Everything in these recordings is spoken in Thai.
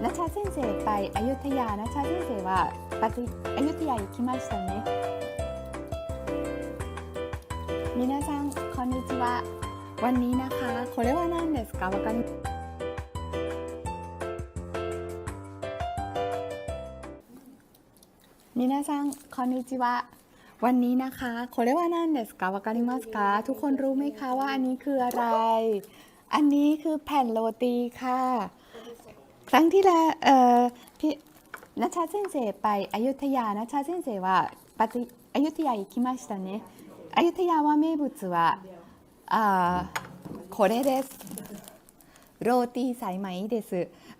ナチャ先生ไปอยุธยาナチャ先生はปฏิอยุธยา行きましたね皆さんこんにちはวันนี้นะคะこれは何ですかわかり皆さんこんにちはวันนี้นะคะこれは何ですかわかりますかทุกคนรู้ไหมคะว่าอันนี้คืออะไร อันนี้คือแผ่นโรตีค่ะ ครั้งที่แล้วเอ่อพี่นัชชาเซนเซไปอยุธยานัชชาเซนเซはปฏิอยุธยา行きましたねอยุธยาは名物はあーこれですโรตีสายไหมเดส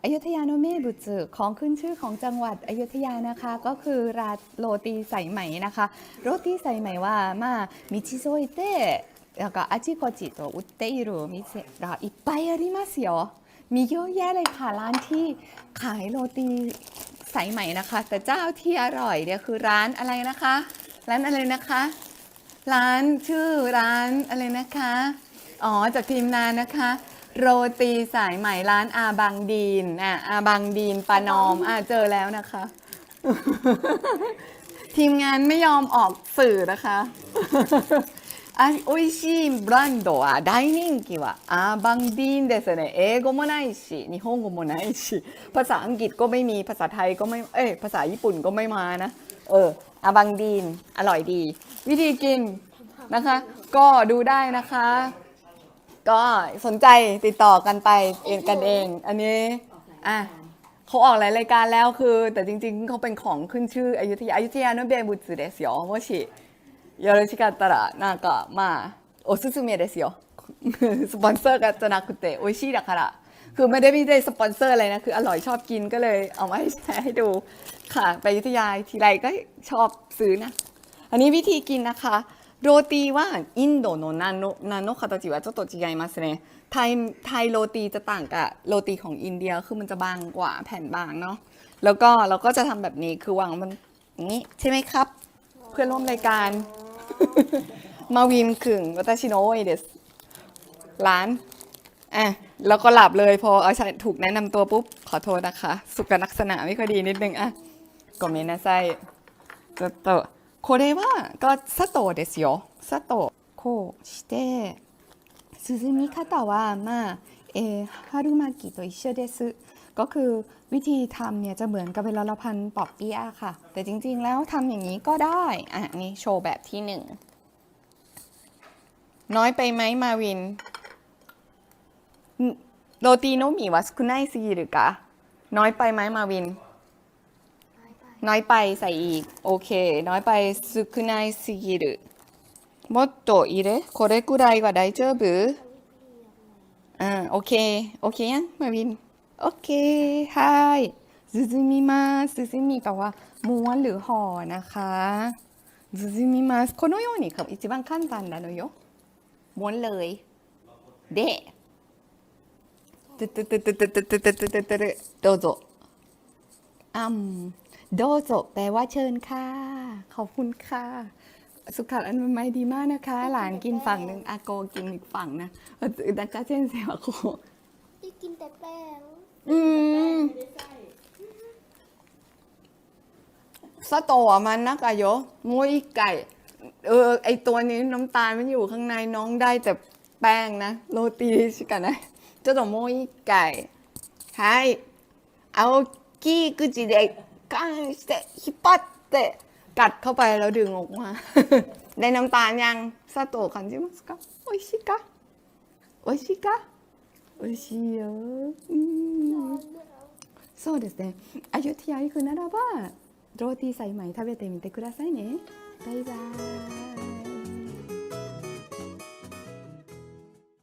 อยุธยาโนเมบุตของขึ้นชื่อของจังหวัดอยุธยานะคะ ก็คือราโรตีสายไหมนะคะ โรตีสายไหมはまあ道沿いでなんかあちこちと売っているお店がいっぱいありますよ มีเยอะแยะเลยค่ะร้านที่ขายโรตีสายไหมนะคะ แต่เจ้าที่อร่อยเนี่ยคือร้านอะไรนะคะ ร้านอะไรนะคะ ร้านชื่อร้านอะไรนะคะ อ๋อจากทีมงานนะคะ โรตีสายไหมร้านอาบังดีนอะอาบังดีนปานอมอะเจอแล้วนะคะ ทีมงานไม่ยอมออกสื่อนะคะ あ美味しいブランドは大人気はアーバンディーンですね英語もないし日本語もないしภาษาอังกฤษก็ไม่มีภาษาไทยก็ไม่เอ้ยภาษาญี่ปุ่นก็ไม่มานะเอออาบังดีนอร่อยดี วิธีกินนะคะ ก็ดูได้นะคะ ก็สนใจติดต่อกันไปเองกันเอง อันนี้อ่ะเขาออกหลายรายการแล้วคือ แต่จริง ๆเขาเป็นของขึ้นชื่ออยุธยาอยุธยาโนเบบุตสึเดสโยโมชิ よろしかったらなんかまあおすすめですよสปอนเซอร์กันจะなくて美味しいだからคือไม่ได้ไม่ได้สปอนเซอร์อะไรนะคืออร่อยชอบกินก็เลยเอามาให้แชร์ให้ดูค่ะไปอยุธยาทีไรก็ชอบซื้อนะ อันนี้วิธีกินนะคะ โรตีはインドの名の名の形はちょっと違いますねไทยไทยโรตีจะต่างกับโรตีของอินเดียคือมันจะบางกว่าแผ่นบางเนาะแล้วก็เราก็จะทำแบบนี้คือวางมันอย่างนี้ใช่ไหมครับ เพื่อนร่วมรายการ มาวินขึงวัตชิโนะโอเดสร้านอ่ะแล้วก็หลับเลยพอเอาใช้ถูกแนะนำตัวปุ๊บ ขอโทษนะคะ สุขลักษณะไม่ค่อยดีนิดนึงอ่ะก็ไม่น่าใช่ ちょっとこれはが砂糖ですよ砂糖こうして涼み方はまあ、えー春巻きと一緒です ก็คือวิธีทำเนี่ยจะเหมือนกับเวลาเราพันปอบเปี๊ยะค่ะ แต่จริงๆแล้วทำอย่างนี้ก็ได้อ่ะนี่โชว์แบบที่หนึ่งน้อยไปไหมมาวินโรตีโนมิวะสกุไนซีหรือกะน้อยไปไหมมาวิน น้อยไปใส่อีก โอเค น้อยไป少ないすぎるもっと入れこれくらいは大丈夫อ่าโอเค โอเคยังมาวิน โอเคはいซูซูมิมาซูซูมิแปลว่าม้วนหรือห่อนะคะซูซูมิมาこのようにครับ一番簡単なのよม้วนเลยでตึ๊ดตึ๊ดตึ๊ดตึ๊ดตึ๊ดตึ๊ดตึ๊ดตึ๊ดตึ๊ดตึ๊ดどうぞอืม โดโซแปลว่าเชิญค่ะ ขอบคุณค่ะ สุขภาพอันใหม่ดีมากนะคะ หลานกินฝั่งหนึ่งอาโกกินอีกฝั่งนะเออดักจ้าเช่นเสียวโค ที่กินแต่แป้ง สโตะมันนักอะโยมวยไก่ เออ ไอตัวนี้น้ำตาลมันอยู่ข้างในน้องได้แต่แป้งนะ โรตีชิกันนะเจ้าตัวมวยไก่はいเอากี้กุจิเด็กก้างして引っ張ってกัดเข้าไปแล้วดึงออกมา ได้น้ำตาลยังสโตะ感じますか美味しいか美味しいか美味しいようんそうですね。アユティア行くならば、 ローティーサイ米食べてみてくださいね。バイバーイ。